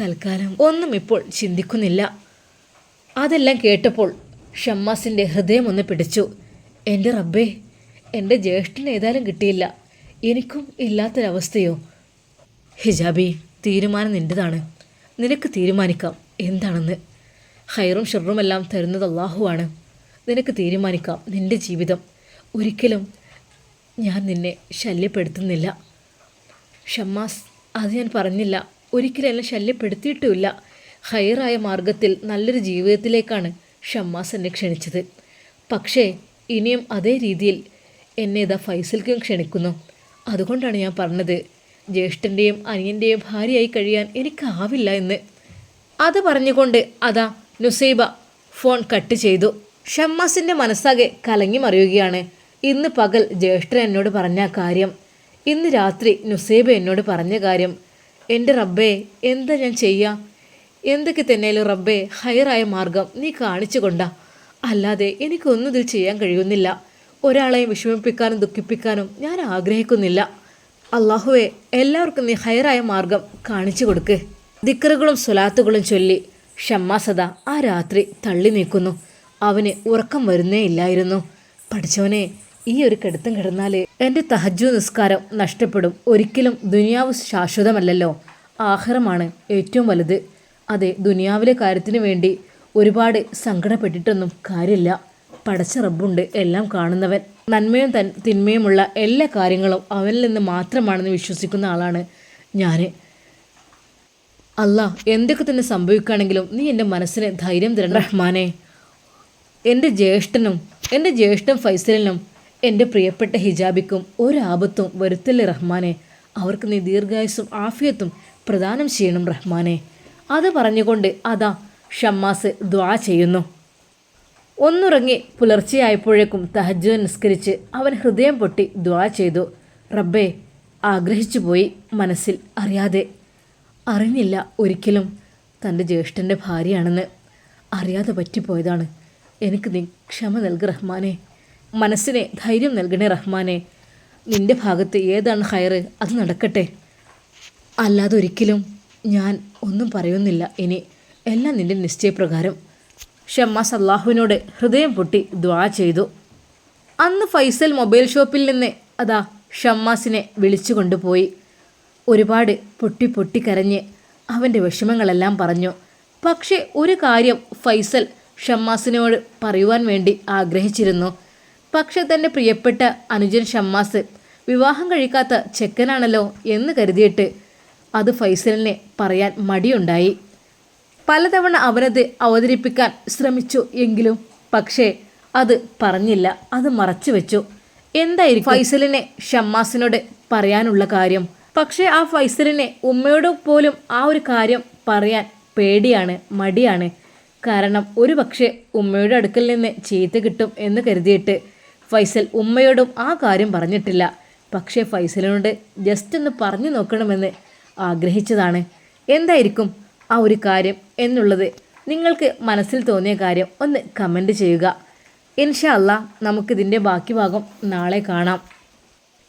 തൽക്കാലം ഒന്നും ഇപ്പോൾ ചിന്തിക്കുന്നില്ല. അതെല്ലാം കേട്ടപ്പോൾ ഷമ്മാസിന്റെ ഹൃദയം ഒന്ന് പിടിച്ചു. എന്റെ റബ്ബേ എന്റെ ജ്യേഷ്ഠന് ഏതായാലും കിട്ടിയില്ല. എനിക്കും ഇല്ലാത്തൊരവസ്ഥയോ? ഹിജാബി തീരുമാനം നിന്റെതാണ് നിനക്ക് തീരുമാനിക്കാം. എന്താണെന്ന്? ഹൈറും ഷെറുമെല്ലാം തരുന്നത് അള്ളാഹുവാണ് നിനക്ക് തീരുമാനിക്കാം നിന്റെ ജീവിതം. ഒരിക്കലും ഞാൻ നിന്നെ ശല്യപ്പെടുത്തുന്നില്ല. ഷമ്മാസ് അത് ഞാൻ പറഞ്ഞില്ല. ഒരിക്കലും എന്നെ ശല്യപ്പെടുത്തിയിട്ടുമില്ല. ഹൈറായ മാർഗത്തിൽ നല്ലൊരു ജീവിതത്തിലേക്കാണ് ഷമ്മാസ് എന്നെ ക്ഷണിച്ചത്. പക്ഷേ ഇനിയും അതേ രീതിയിൽ എന്നെ ഇതാ ഫൈസൽക്കും ക്ഷണിക്കുന്നു. അതുകൊണ്ടാണ് ഞാൻ പറഞ്ഞത് ജ്യേഷ്ഠന്റെയും അനിയന്റെയും ഭാര്യയായി കഴിയാൻ എനിക്കാവില്ല എന്ന്. അത് പറഞ്ഞുകൊണ്ട് അതാ നുസൈബ ഫോൺ കട്ട് ചെയ്തു. ഷമ്മാസിന്റെ മനസ്സാകെ കലങ്ങി മറിയുകയാണ്. ഇന്ന് പകൽ ജ്യേഷ്ഠൻ എന്നോട് പറഞ്ഞ കാര്യം ഇന്ന് രാത്രി നുസൈബ എന്നോട് പറഞ്ഞ കാര്യം. എന്റെ റബ്ബേ എന്താ ഞാൻ ചെയ്യുക എന്തൊക്കെ തന്നെയാലും റബ്ബേ ഹയറായ മാർഗം നീ കാണിച്ചു കൊണ്ടാ. അല്ലാതെ എനിക്കൊന്നും ഇതിൽ ചെയ്യാൻ കഴിയുന്നില്ല. ഒരാളെയും വിഷമിപ്പിക്കാനും ദുഃഖിപ്പിക്കാനും ഞാൻ ആഗ്രഹിക്കുന്നില്ല. അള്ളാഹുവെ എല്ലാവർക്കും നീ ഹയറായ മാർഗം കാണിച്ചു കൊടുക്ക്. ദിക്കറുകളും സ്വലാത്തുകളും ചൊല്ലി ഷമ്മാസദ ആ രാത്രി തള്ളി നീക്കുന്നു. അവന് ഉറക്കം വരുന്നേ ഇല്ലായിരുന്നു. പഠിച്ചവനെ ഈ ഒരു കിടത്തം കിടന്നാൽ എന്റെ തഹജു നിസ്കാരം നഷ്ടപ്പെടും. ഒരിക്കലും ദുനിയാവ് ശാശ്വതമല്ലല്ലോ. ആഹാരമാണ് ഏറ്റവും വലുത്. അതെ ദുനിയാവിലെ കാര്യത്തിന് വേണ്ടി ഒരുപാട് സങ്കടപ്പെട്ടിട്ടൊന്നും കാര്യമില്ല. പടച്ച റബ്ബുണ്ട്. എല്ലാം കാണുന്നവൻ. നന്മയും തൻ തിന്മയുമുള്ള എല്ലാ കാര്യങ്ങളും അവനിൽ നിന്ന് മാത്രമാണെന്ന് വിശ്വസിക്കുന്ന ആളാണ് ഞാൻ അല്ല എന്തൊക്കെ തന്നെ സംഭവിക്കുകയാണെങ്കിലും നീ എന്റെ മനസ്സിന് ധൈര്യം തരണം റഹ്മാനെ. എന്റെ ജ്യേഷ്ഠനും എന്റെ ജ്യേഷ്ഠൻ ഫൈസലിനും എന്റെ പ്രിയപ്പെട്ട ഹിജാബിക്കും ഒരാപത്തും വരുത്തല്ലേ റഹ്മാനെ. അവർക്ക് നീ ദീർഘായുസും ആഫിയത്തും പ്രദാനം ചെയ്യണം റഹ്മാനെ. അത് പറഞ്ഞുകൊണ്ട് അതാ ഷമ്മാസ് ദ്വാ ചെയ്യുന്നു. ഒന്നുറങ്ങി പുലർച്ചെയായപ്പോഴേക്കും തഹജ്ജു നിസ്കരിച്ച് അവൻ ഹൃദയം പൊട്ടി ദ്വാ ചെയ്തു. റബ്ബേ ആഗ്രഹിച്ചു പോയി മനസ്സിൽ അറിയാതെ. അറിഞ്ഞില്ല ഒരിക്കലും. തന്റെ ജ്യേഷ്ഠന്റെ ഭാര്യയാണെന്ന്. അറിയാതെ പറ്റിപ്പോയതാണ്. എനിക്ക് നീ ക്ഷമ നൽകി റഹ്മാനെ. മനസ്സിനെ ധൈര്യം നൽകണേ റഹ്മാനെ. നിന്റെ ഭാഗത്ത് ഏതാണ് ഹയറ്? അത് നടക്കട്ടെ. അല്ലാതെ ഒരിക്കലും ഞാൻ ഒന്നും പറയുന്നില്ല ഇനി. എല്ലാം നിന്റെ നിശ്ചയപ്രകാരം. ഷമ്മാസ് അള്ളാഹുവിനോട് ഹൃദയം പൊട്ടി ദ്വാ ചെയ്തു. അന്ന് ഫൈസൽ മൊബൈൽ ഷോപ്പിൽ നിന്ന് അതാ ഷമ്മാസിനെ വിളിച്ചു കൊണ്ടുപോയി. ഒരുപാട് പൊട്ടി പൊട്ടി കരഞ്ഞ് അവന്റെ വിഷമങ്ങളെല്ലാം പറഞ്ഞു. പക്ഷേ ഒരു കാര്യം ഫൈസൽ ഷമ്മാസിനോട് പറയുവാൻ വേണ്ടി ആഗ്രഹിച്ചിരുന്നു. പക്ഷേ തന്റെ പ്രിയപ്പെട്ട അനുജൻ ഷമ്മാസ് വിവാഹം കഴിക്കാത്ത ചെക്കനാണല്ലോ എന്ന് കരുതിയിട്ട് അത് ഫൈസലിനെ പറയാൻ മടിയുണ്ടായി. പലതവണ അവനത് അവതരിപ്പിക്കാൻ ശ്രമിച്ചു എങ്കിലും പക്ഷേ അത് പറഞ്ഞില്ല അത് മറച്ചു വെച്ചു. എന്തായിരിക്കും? ഫൈസലിനെ ഷമ്മാസിനോട് പറയാനുള്ള കാര്യം. പക്ഷേ ആ ഫൈസലിനെ ഉമ്മയോട് പോലും ആ ഒരു കാര്യം പറയാൻ പേടിയാണ് മടിയാണ്. കാരണം ഒരു പക്ഷേ ഉമ്മയുടെ അടുക്കൽ നിന്ന് ചീത്ത കിട്ടും എന്ന് കരുതിയിട്ട് ഫൈസൽ ഉമ്മയോടും ആ കാര്യം പറഞ്ഞിട്ടില്ല. പക്ഷേ ഫൈസലിനോട് ജസ്റ്റ് ഒന്ന് പറഞ്ഞു നോക്കണമെന്ന് ആഗ്രഹിച്ചതാണ്. എന്തായിരിക്കും? ആ ഒരു കാര്യം എന്നുള്ളത് നിങ്ങൾക്ക് മനസ്സിൽ തോന്നിയ കാര്യം ഒന്ന് കമന്റ് ചെയ്യുക. ഇൻഷാ അല്ലാ നമുക്കിതിന്റെ ബാക്കി ഭാഗം നാളെ കാണാം.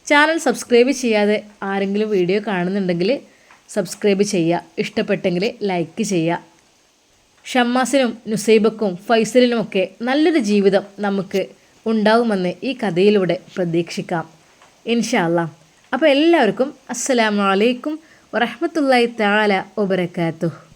ചാനൽ സബ്സ്ക്രൈബ് ചെയ്യാതെ ആരെങ്കിലും വീഡിയോ കാണുന്നുണ്ടെങ്കിൽ സബ്സ്ക്രൈബ് ചെയ്യുക. ഇഷ്ടപ്പെട്ടെങ്കിൽ ലൈക്ക് ചെയ്യുക. ഷമ്മാസിനും നുസൈബക്കും ഫൈസലിനുമൊക്കെ നല്ലൊരു ജീവിതം നമുക്ക് ഉണ്ടാകുമെന്ന് ഈ കഥയിലൂടെ പ്രതീക്ഷിക്കാം. ഇൻഷാ അല്ലാ അപ്പോൾ എല്ലാവർക്കും അസ്സലാമു അലൈക്കും വറഹ്മത്തുള്ളാഹി തആല വബറകാതുഹു.